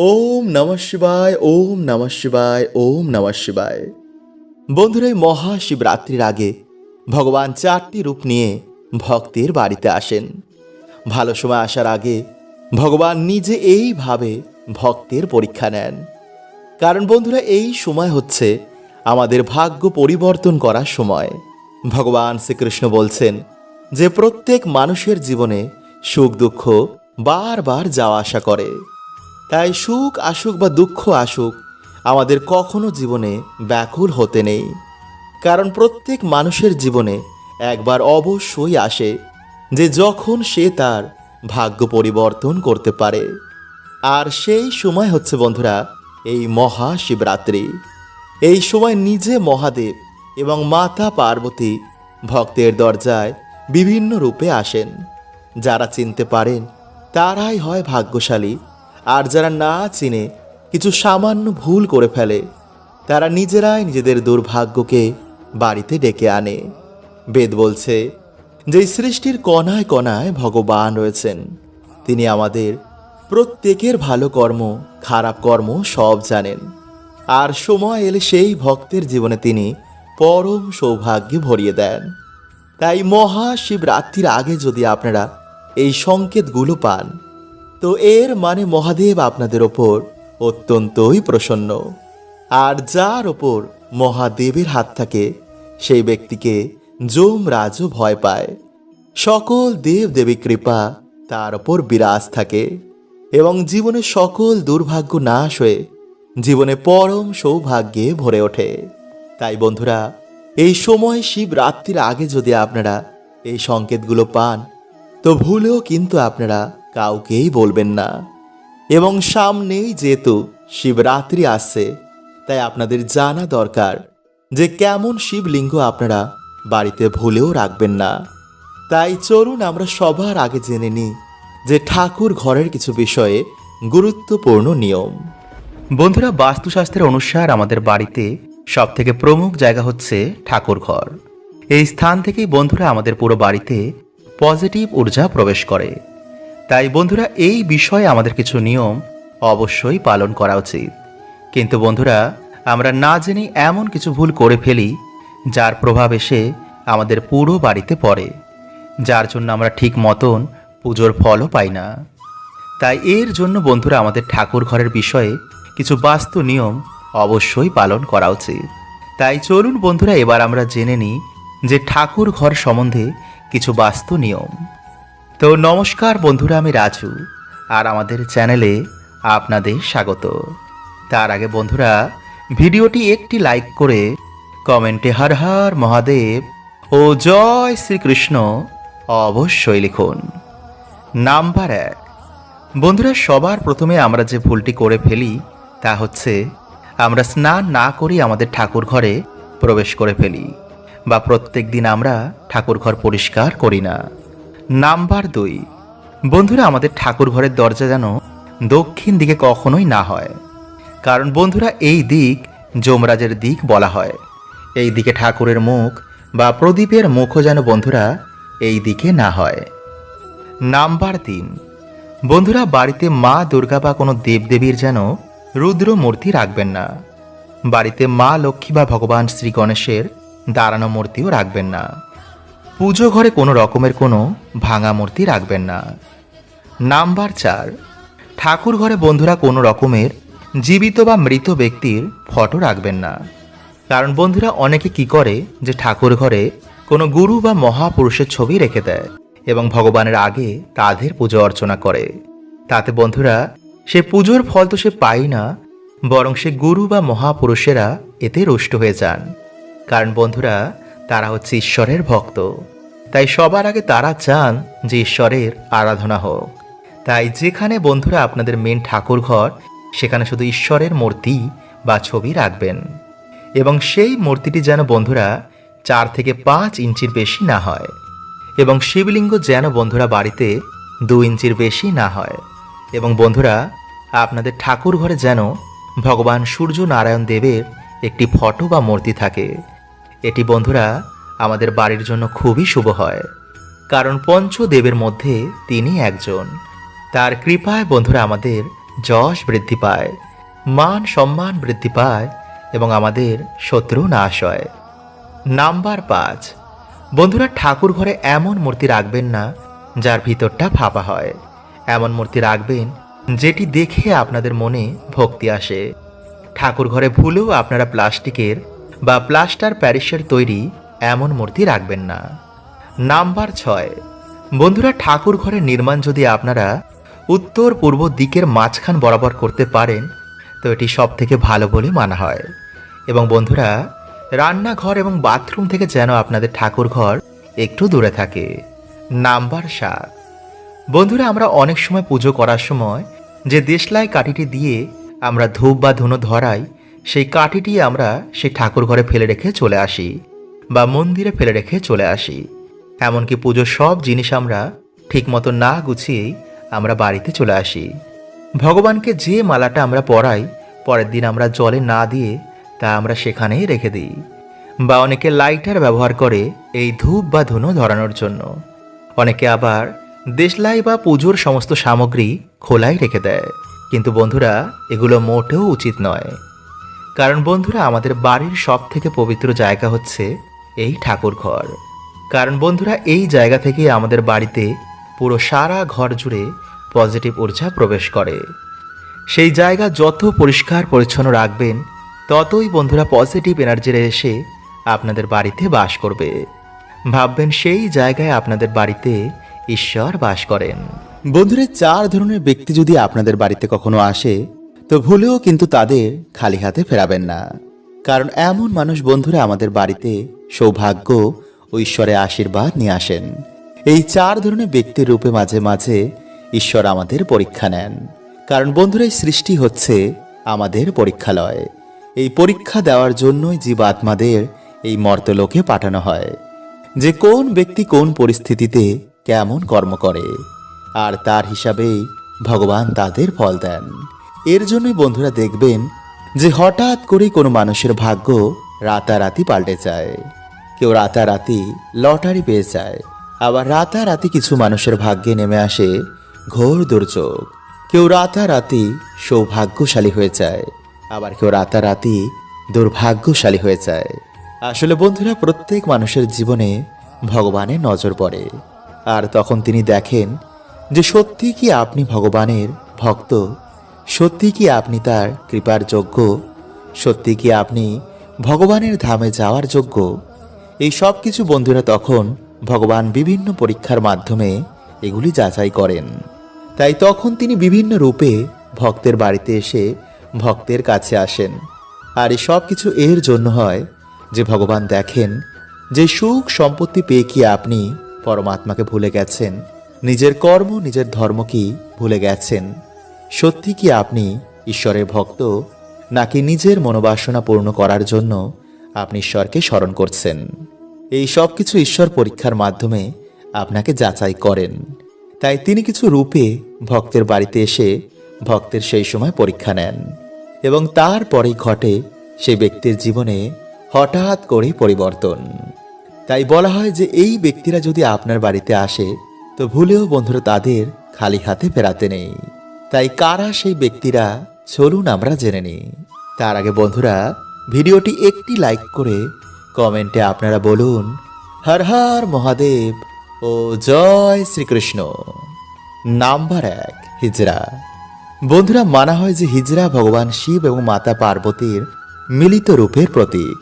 ওম নমঃ শিবায়, ওম নমঃ শিবায়, ওম নমঃ শিবায়। বন্ধুরা, এই মহাশিবরাত্রির আগে ভগবান চারটি রূপ নিয়ে ভক্তের বাড়িতে আসেন। ভালো সময় আসার আগে ভগবান নিজে এইভাবে ভক্তের পরীক্ষা নেন। কারণ বন্ধুরা, এই সময় হচ্ছে আমাদের ভাগ্য পরিবর্তন করার সময়। ভগবান শ্রীকৃষ্ণ বলছেন যে প্রত্যেক মানুষের জীবনে সুখ দুঃখ বারবার যাওয়া আসা করে। তাই সুখ আসুক বা দুঃখ আসুক, আমাদের কখনো জীবনে ব্যাকুল হতে নেই। কারণ প্রত্যেক মানুষের জীবনে একবার অবশ্যই আসে যে যখন সে তার ভাগ্য পরিবর্তন করতে পারে। আর সেই সময় হচ্ছে বন্ধুরা, এই মহাশিবরাত্রি। এই সময় নিজে মহাদেব এবং মাতা পার্বতী ভক্তের দরজায় বিভিন্ন রূপে আসেন। যারা চিনতে পারেন, তারাই হয় ভাগ্যশালী আর যারা না চিনে, কিছু সামান্য ভুল করে ফেলে, তারা নিজেরাই নিজেদের দুর্ভাগ্যকে বাড়িতে ডেকে আনে। বেদ বলছে, যে সৃষ্টির কণায় কণায় ভগবান রয়েছেন, তিনি আমাদের প্রত্যেকের ভালো কর্ম, খারাপ কর্ম সব জানেন। আর সময় এলে সেই ভক্তের জীবনে তিনি পরম সৌভাগ্যে ভরিয়ে দেন। তাই মহাশিবরাত্রির আগে যদি আপনারা এই সংকেতগুলো পান তো এর মানে মহাদেব আপনাদের ওপর অত্যন্তই প্রসন্ন। আর যার ওপর মহাদেবের হাত থাকে, সেই ব্যক্তিকে যমরাজও ভয় পায়। সকল দেব দেবী কৃপা তার ওপর বিরাজ থাকে এবং জীবনে সকল দুর্ভাগ্য নাশ হয়ে জীবনে পরম সৌভাগ্যে ভরে ওঠে। তাই বন্ধুরা, এই সময় শিবরাত্রির আগে যদি আপনারা এই সংকেতগুলো পান, তো ভুলেও কিন্তু আপনারা কাউকেই বলবেন না। এবং সামনেই যেহেতু শিবরাত্রি আসছে, তাই আপনাদের জানা দরকার যে কেমন শিবলিঙ্গ আপনারা বাড়িতে ভুলেও রাখবেন না। তাই চলুন আমরা সবার আগে জেনে নিই যে ঠাকুর ঘরের কিছু বিষয়ে গুরুত্বপূর্ণ নিয়ম। বন্ধুরা, বাস্তুশাস্ত্রের অনুসার আমাদের বাড়িতে সব থেকে প্রমুখ জায়গা হচ্ছে ঠাকুর ঘর। এই স্থান থেকেই বন্ধুরা আমাদের পুরো বাড়িতে পজিটিভ ঊর্জা প্রবেশ করে। তাই বন্ধুরা, এই বিষয়ে আমাদের কিছু নিয়ম অবশ্যই পালন করা উচিত। কিন্তু বন্ধুরা, আমরা না জেনে এমন কিছু ভুল করে ফেলি, যার প্রভাব এসে আমাদের পুরো বাড়িতে পড়ে, যার জন্য আমরা ঠিক মতন পুজোর ফলও পাই না। তাই এর জন্য বন্ধুরা, আমাদের ঠাকুর ঘরের বিষয়ে কিছু বাস্তু নিয়ম অবশ্যই পালন করা উচিত। তাই চলুন বন্ধুরা, এবার আমরা জেনে নিই যে ঠাকুর ঘর সম্বন্ধে কিছু বাস্তু নিয়ম। তো নমস্কার বন্ধুরা, আমি রাজু, আর আমাদের চ্যানেলে আপনাদের স্বাগত। তার আগে বন্ধুরা, ভিডিওটি একটি লাইক করে কমেন্টে হর হর মহাদেব ও জয় শ্রীকৃষ্ণ অবশ্যই লিখুন। নাম্বার এক, বন্ধুরা, সবার প্রথমে আমরা যে ভুলটি করে ফেলি তা হচ্ছে আমরা স্নান না করেই আমাদের ঠাকুর ঘরে প্রবেশ করে ফেলি বা প্রত্যেক দিন আমরা ঠাকুর ঘর পরিষ্কার করি না। নাম্বার দুই। বন্ধুরা, আমাদের ঠাকুর ঘরের দরজা যেন দক্ষিণ দিকে কখনোই না হয়। কারণ বন্ধুরা, এই দিক যমরাজের দিক বলা হয়। এই দিকে ঠাকুরের মুখ বা প্রদীপের মুখও যেন বন্ধুরা এই দিকে না হয়। নাম্বার তিন। বন্ধুরা, বাড়িতে মা দুর্গা বা কোনো দেবদেবীর যেন রুদ্র মূর্তি রাখবেন না। বাড়িতে মা লক্ষ্মী বা ভগবান শ্রী গণেশের দাঁড়ানো মূর্তিও রাখবেন না। পুজো ঘরে কোনো রকমের কোনো ভাঙা মূর্তি রাখবেন না। নাম্বার চার, ঠাকুর ঘরে বন্ধুরা কোনো রকমের জীবিত বা মৃত ব্যক্তির ফটো রাখবেন না। কারণ বন্ধুরা অনেকে কি করে যে ঠাকুর ঘরে কোনো গুরু বা মহাপুরুষের ছবি রেখে দেয় এবং ভগবানের আগে তাদের পুজো অর্চনা করে। তাতে বন্ধুরা সে পুজোর ফল তো সে পায় না, বরং সে গুরু বা মহাপুরুষেরা এতে রুষ্ট হয়ে যান। কারণ বন্ধুরা তারা হচ্ছে ঈশ্বরের ভক্ত। তাই সবার আগে তারা চান যে ঈশ্বরের আরাধনা হোক। তাই যেখানে বন্ধুরা আপনাদের মেন ঠাকুর ঘর, সেখানে শুধু ঈশ্বরের মূর্তি বা ছবি রাখবেন। এবং সেই মূর্তিটি যেন বন্ধুরা চার থেকে পাঁচ ইঞ্চির বেশি না হয় এবং শিবলিঙ্গ যেন বন্ধুরা বাড়িতে দু ইঞ্চির বেশি না হয়। এবং বন্ধুরা, আপনাদের ঠাকুর ঘরে যেন ভগবান সূর্য নারায়ণ দেবের একটি ফটো বা মূর্তি থাকে। এটি বন্ধুরা আমাদের বাড়ির জন্য খুবই শুভ হয়, কারণ পঞ্চদেবের মধ্যে তিনি একজন। তার কৃপায় বন্ধুরা আমাদের যশ বৃদ্ধি পায়, মান সম্মান বৃদ্ধি পায় এবং আমাদের শত্রু নাশ হয়। নাম্বার পাঁচ, বন্ধুরা ঠাকুর ঘরে এমন মূর্তি রাখবেন না, যার ভিতরটা ফাঁপা হয়। এমন মূর্তি রাখবেন যেটি দেখে আপনাদের মনে ভক্তি আসে। ঠাকুর ঘরে ভুলেও আপনারা প্লাস্টিকের বা প্লাস্টার প্যারিসের তৈরি এমন মূর্তি রাখবেন না। নাম্বার ছয়। বন্ধুরা, ঠাকুর ঘরের নির্মাণ যদি আপনারা উত্তর পূর্ব দিকের মাঝখান বরাবর করতে পারেন, তো এটি সব থেকে ভালো বলে মানা হয়। এবং বন্ধুরা, রান্নাঘর এবং বাথরুম থেকে যেন আপনাদের ঠাকুর ঘর একটু দূরে থাকে। নাম্বার সাত। বন্ধুরা, আমরা অনেক সময় পুজো করার সময় যে দেশলাই কাঠিটি দিয়ে আমরা ধূপ বা ধুনো ধরাই সেই কাঠিটি আমরা সেই ঠাকুর ঘরে ফেলে রেখে চলে আসি বা মন্দিরে ফেলে রেখে চলে আসি। এমনকি পুজোর সব জিনিস আমরা ঠিকমতো না গুছিয়েই আমরা বাড়িতে চলে আসি। ভগবানকে যে মালাটা আমরা পরাই, পরের দিন আমরা জলে না দিয়ে তা আমরা সেখানেই রেখে দিই বা অনেকে লাইটার ব্যবহার করে এই ধূপ বা ধুনো ধরানোর জন্য। অনেকে আবার দেশলাই বা পুজোর সমস্ত সামগ্রী খোলাই রেখে দেয়। কিন্তু বন্ধুরা, এগুলো মোটেও উচিত নয়। কারণ বন্ধুরা, আমাদের বাড়ির সব থেকে পবিত্র জায়গা হচ্ছে এই ঠাকুর ঘর। কারণ বন্ধুরা, এই জায়গা থেকে আমাদের বাড়িতে পুরো সারা ঘর জুড়ে পজিটিভ ঊর্জা প্রবেশ করে। সেই জায়গা যত পরিষ্কার, পরিচ্ছন্ন রাখবেন, ততই বন্ধুরা পজিটিভ এনার্জিরা এসে আপনাদের বাড়িতে বাস করবে। ভাববেন সেই জায়গায় আপনাদের বাড়িতে ঈশ্বর বাস করেন। বন্ধুরা, চার ধরনের ব্যক্তি যদি আপনাদের বাড়িতে কখনো আসে তো ভুলেও কিন্তু তাদের খালি হাতে ফেরাবেন না। কারণ এমন মানুষ বন্ধুরা আমাদের বাড়িতে সৌভাগ্য ও ঈশ্বরের আশীর্বাদ নিয়ে আসেন। এই চার ধরনের ব্যক্তির রূপে মাঝে মাঝে ঈশ্বর আমাদের পরীক্ষা নেন। কারণ বন্ধুরা সৃষ্টি হচ্ছে আমাদের পরীক্ষালয়। এই পরীক্ষা দেওয়ার জন্যই জীব আত্মাদের এই মর্তলোকে পাঠানো হয়। যে কোন ব্যক্তি কোন পরিস্থিতিতে কেমন কর্ম করে, আর তার হিসাবেই ভগবান তাদের ফল দেন। এর জন্যই বন্ধুরা দেখবেন যে হঠাৎ করেই কোনো মানুষের ভাগ্য রাতারাতি পাল্টে যায়। কেউ রাতারাতি লটারি পেয়ে যায়। আবার রাতারাতি কিছু মানুষের ভাগ্যে নেমে আসে ঘোর দুর্যোগ। কেউ রাতারাতি সৌভাগ্যশালী হয়ে যায়। আবার কেউ রাতারাতি দুর্ভাগ্যশালী হয়ে যায়। আসলে বন্ধুরা প্রত্যেক মানুষের জীবনে ভগবানের নজর পড়ে। আর তখন তিনি দেখেন যে সত্যি কি আপনি ভগবানের ভক্ত সত্যি কি আপনি তার কৃপার যোগ্য? সত্যি কি আপনি ভগবানের ধামে যাওয়ার যোগ্য? এই সব কিছু বন্ধুরা তখন ভগবান বিভিন্ন পরীক্ষার মাধ্যমে এগুলি যাচাই করেন। তাই তখন তিনি বিভিন্ন রূপে ভক্তের বাড়িতে এসে ভক্তের কাছে আসেন। আর এই সব কিছু এর জন্য হয় যে ভগবান দেখেন যে সুখ সম্পত্তি পেয়ে কি আপনি পরমাত্মাকে ভুলে গেছেন, নিজের কর্ম, নিজের ধর্ম কি ভুলে গেছেন। সত্যি কি আপনি ঈশ্বরের ভক্ত, নাকি নিজের মনোবাসনা পূর্ণ করার জন্য আপনি ঈশ্বরকে স্মরণ করছেন? এই সব কিছু ঈশ্বর পরীক্ষার মাধ্যমে আপনাকে যাচাই করেন। তাই তিনি কিছু রূপে ভক্তের বাড়িতে এসে ভক্তের সেই সময় পরীক্ষা নেন এবং তারপরেই ঘটে সেই ব্যক্তির জীবনে হঠাৎ করেই পরিবর্তন। তাই বলা হয় যে এই ব্যক্তিরা যদি আপনার বাড়িতে আসে, তো ভুলেও বন্ধুরা তাদের খালি হাতে ফেরাতে নেই। তাই কারা সেই ব্যক্তিরা? চলুন আমরা জেনে নিই। তার আগে বন্ধুরা, ভিডিওটি একটি লাইক করে কমেন্টে আপনারা বলুন, হর হর মহাদেব ও জয় শ্রীকৃষ্ণ। নাম্বার এক হিজরা বন্ধুরা, মানা হয় যে হিজরা ভগবান শিব এবং মাতা পার্বতীর মিলিত রূপের প্রতীক।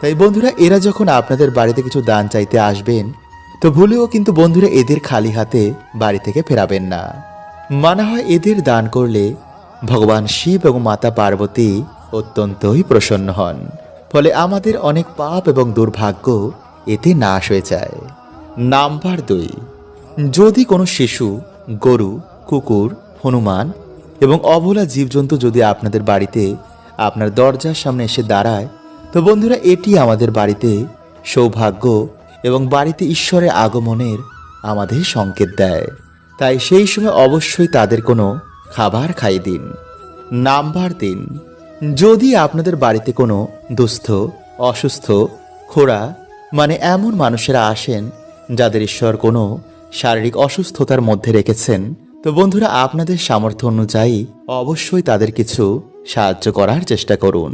তাই বন্ধুরা, এরা যখন আপনাদের বাড়িতে কিছু দান চাইতে আসবেন, তো ভুলেও কিন্তু বন্ধুরা এদের খালি হাতে বাড়ি থেকে ফেরাবেন না। মানা হয় এদের দান করলে ভগবান শিব এবং মাতা পার্বতী অত্যন্তই প্রসন্ন হন। ফলে আমাদের অনেক পাপ এবং দুর্ভাগ্য এতে নাশ হয়ে যায়। নাম্বার দুই, যদি কোনো শিশু, গরু, কুকুর, হনুমান এবং অবলা জীবজন্তু যদি আপনাদের বাড়িতে আপনার দরজার সামনে এসে দাঁড়ায়, তো বন্ধুরা এটি আমাদের বাড়িতে সৌভাগ্য এবং বাড়িতে ঈশ্বরের আগমনের আমাদের সংকেত দেয়। তাই সেই সময় অবশ্যই তাদের কোনো খাবার খাইয়ে দিন, নাম্বার তিন যদি আপনাদের বাড়িতে কোনো দুস্থ, অসুস্থ, খোড়া মানে এমন মানুষেরা আসেন, যাদের ঈশ্বর কোনো শারীরিক অসুস্থতার মধ্যে রেখেছেন, তো বন্ধুরা আপনাদের সামর্থ্য অনুযায়ী অবশ্যই তাদের কিছু সাহায্য করার চেষ্টা করুন।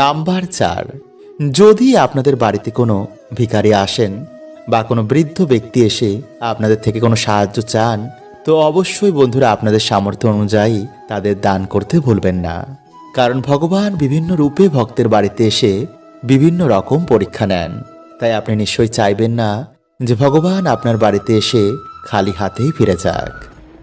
নাম্বার চার, যদি আপনাদের বাড়িতে কোনো ভিখারি আসেন বা কোনো বৃদ্ধ ব্যক্তি এসে আপনাদের থেকে কোনো সাহায্য চান, তো অবশ্যই বন্ধুরা আপনাদের সামর্থ্য অনুযায়ী তাদের দান করতে ভুলবেন না। কারণ ভগবান বিভিন্ন রূপে ভক্তের বাড়িতে এসে বিভিন্ন রকম পরীক্ষা নেন। তাই আপনি নিশ্চয়ই চাইবেন না যে ভগবান আপনার বাড়িতে এসে খালি হাতেই ফিরে যাক।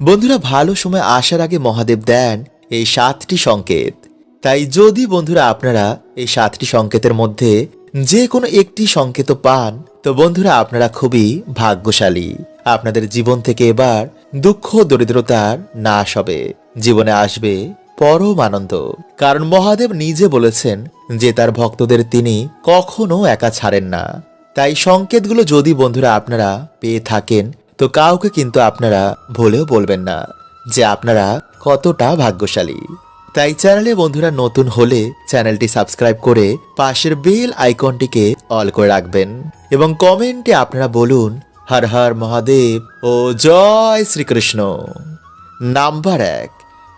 বন্ধুরা, ভালো সময় আসার আগে মহাদেব দেন এই সাতটি সংকেত। তাই যদি বন্ধুরা আপনারা এই সাতটি সংকেতের মধ্যে যে কোনো একটি সংকেত পান তো বন্ধুরা, আপনারা খুবই ভাগ্যশালী। আপনাদের জীবন থেকে এবার দুঃখ দরিদ্রতার নাশ হবে। জীবনে আসবে পরম আনন্দ। কারণ মহাদেব নিজে বলেছেন যে, তার ভক্তদের তিনি কখনো একা ছাড়েন না। তাই সংকেতগুলো যদি বন্ধুরা আপনারা পেয়ে থাকেন, তো কাউকে কিন্তু আপনারা ভুলেও বলবেন না যে, আপনারা কতটা ভাগ্যশালী। তাই চ্যানেলে বন্ধুরা নতুন হলে চ্যানেলটি সাবস্ক্রাইব করে পাশের বেল আইকনটিকে অল করে রাখবেন। এবং কমেন্টে আপনারা বলুন, হর হর মহাদেব ও জয় শ্রীকৃষ্ণ। নাম্বার এক,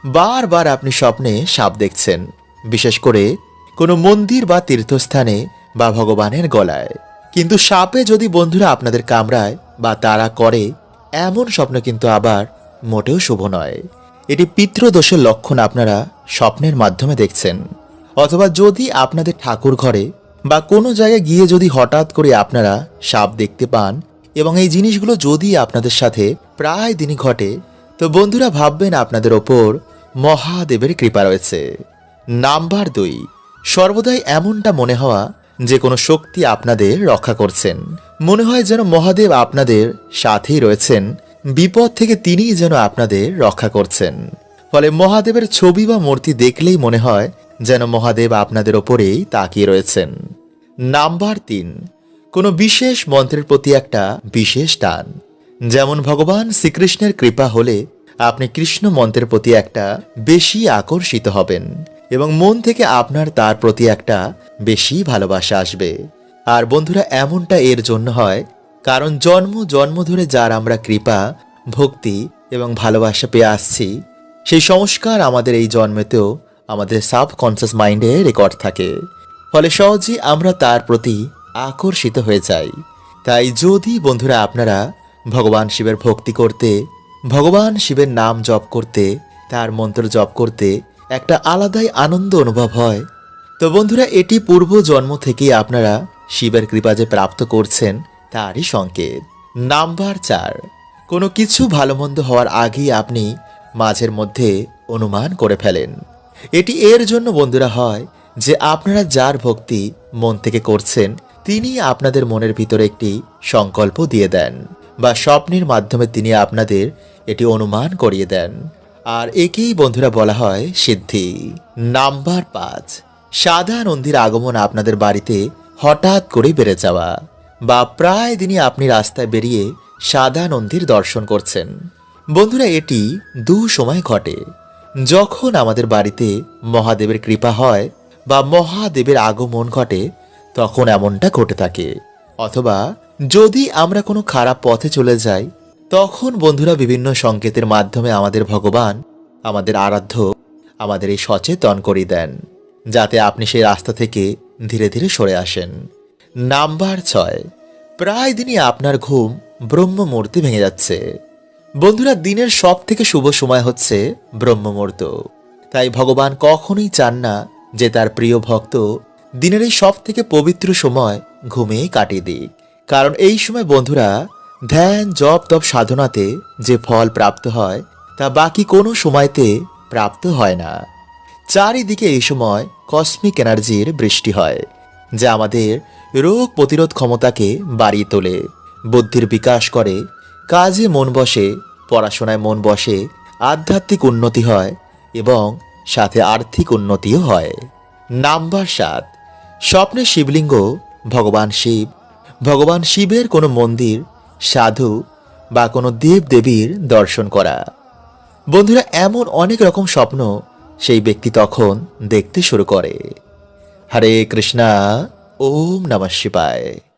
বারবার আপনি স্বপ্নে সাপ দেখছেন, বিশেষ করে কোনো মন্দির বা তীর্থস্থানে বা ভগবানের গলায়। কিন্তু সাপে যদি বন্ধুরা আপনাদের কামড়ায় বা তারা করে, এমন স্বপ্ন কিন্তু আবার মোটেও শুভ নয়। এটি পিতৃদোষের লক্ষণ আপনারা স্বপ্নের মাধ্যমে দেখছেন। অথবা যদি আপনাদের ঠাকুর ঘরে বা কোনো জায়গায় গিয়ে যদি হঠাৎ করে আপনারা সাপ দেখতে পান এবং এই জিনিসগুলো যদি আপনাদের সাথে প্রায় দিনই ঘটে, তো বন্ধুরা ভাববেন আপনাদের ওপর মহাদেবের কৃপা রয়েছে। নাম্বার দুই, সর্বদাই এমনটা মনে হওয়া যে কোনো শক্তি আপনাদের রক্ষা করছেন। মনে হয় যেন মহাদেব আপনাদের সাথেই রয়েছেন বিপদ থেকে তিনিই যেন আপনাদের রক্ষা করছেন। ফলে মহাদেবের ছবি বা মূর্তি দেখলেই মনে হয় যেন মহাদেব আপনাদের ওপরেই তাকিয়ে রয়েছেন। নাম্বার তিন, কোনো বিশেষ মন্ত্রের প্রতি একটা বিশেষ টান। যেমন ভগবান শ্রীকৃষ্ণের কৃপা হলে আপনি কৃষ্ণ মন্ত্রের প্রতি একটা বেশি আকর্ষিত হবেন এবং মন থেকে আপনার তার প্রতি একটা বেশি ভালোবাসা আসবে। আর বন্ধুরা, এমনটা এর জন্য হয় কারণ জন্ম জন্ম ধরে যার আমরা কৃপা, ভক্তি এবং ভালোবাসা পেয়ে আসছি, সেই সংস্কার আমাদের এই জন্মেতেও আমাদের সাবকনসিয়াস মাইন্ডে রেকর্ড থাকে। ফলে সহজেই আমরা তার প্রতি আকর্ষিত হয়ে যাই। তাই যদি বন্ধুরা আপনারা ভগবান শিবের ভক্তি করতে, ভগবান শিবের নাম জপ করতে, তার মন্ত্র জপ করতে একটা আলাদাই আনন্দ অনুভব হয়, তো বন্ধুরা এটি পূর্ব জন্ম থেকেই আপনারা শিবের কৃপা যে প্রাপ্ত করছেন তারই সংকেত। নাম্বার চার। কোনো কিছু ভালো মন্দ হওয়ার আগেই আপনি মাঝের মধ্যে অনুমান করে ফেলেন। এটি এর জন্য বন্ধুরা হয় যে আপনারা যার ভক্তি মন থেকে করছেন, তিনি আপনাদের মনের ভিতরে একটি সংকল্প দিয়ে দেন বা স্বপ্নের মাধ্যমে তিনি আপনাদের এটি অনুমান করিয়ে দেন। আর একেই বন্ধুরা বলা হয় সিদ্ধি। নাম্বার পাঁচ। সাদা নন্দীর আগমন আপনাদের বাড়িতে হঠাৎ করে বেড়ে যাওয়া। বা প্রায় দিনই আপনি রাস্তায় বেরিয়ে সাদা নন্দীর দর্শন করছেন। বন্ধুরা, এটি দু সময় ঘটে। যখন আমাদের বাড়িতে মহাদেবের কৃপা হয় বা মহাদেবের আগমন ঘটে, তখন এমনটা ঘটে থাকে। অথবা যদি আমরা কোনো খারাপ পথে চলে যাই, তখন বন্ধুরা বিভিন্ন সংকেতের মাধ্যমে আমাদের ভগবান, আমাদের আরাধ্য, আমাদের এই সচেতন করিয়ে দেন, যাতে আপনি সেই রাস্তা থেকে ধীরে ধীরে সরে আসেন। নাম্বার ছয়। প্রায় দিনই আপনার ঘুম ব্রহ্ম মূর্তি ভেঙে যাচ্ছে। বন্ধুরা, দিনের সব থেকে শুভ সময় হচ্ছে ব্রহ্ম মুহূর্ত তাই ভগবান কখনোই চান না যে তার প্রিয় ভক্ত দিনের এই সব থেকে পবিত্র সময় ঘুমিয়ে কাটিয়ে দিক। কারণ এই সময় বন্ধুরা, ধ্যান, জপ, তপ সাধনাতে যে ফল প্রাপ্ত হয়, তা বাকি কোনো সময়তে প্রাপ্ত হয় না। চারিদিকে এই সময় কসমিক এনার্জির বৃষ্টি হয়, যা আমাদের রোগ প্রতিরোধ ক্ষমতাকে বাড়িয়ে তোলে। বুদ্ধির বিকাশ করে, কাজে মন বসে, পড়াশোনায় মন বসে, আধ্যাত্মিক উন্নতি হয় এবং সাথে আর্থিক উন্নতিও হয়। নাম্বার সাত, স্বপ্নে শিবলিঙ্গ, ভগবান শিব। ভগবান শিবের কোনো মন্দির, সাধু বা কোনো দেব দেবীর দর্শন করা। বন্ধুরা, এমন অনেক রকম স্বপ্ন সেই ব্যক্তি তখন দেখতে শুরু করে। হরে কৃষ্ণা। ওম নমঃ শিবায়।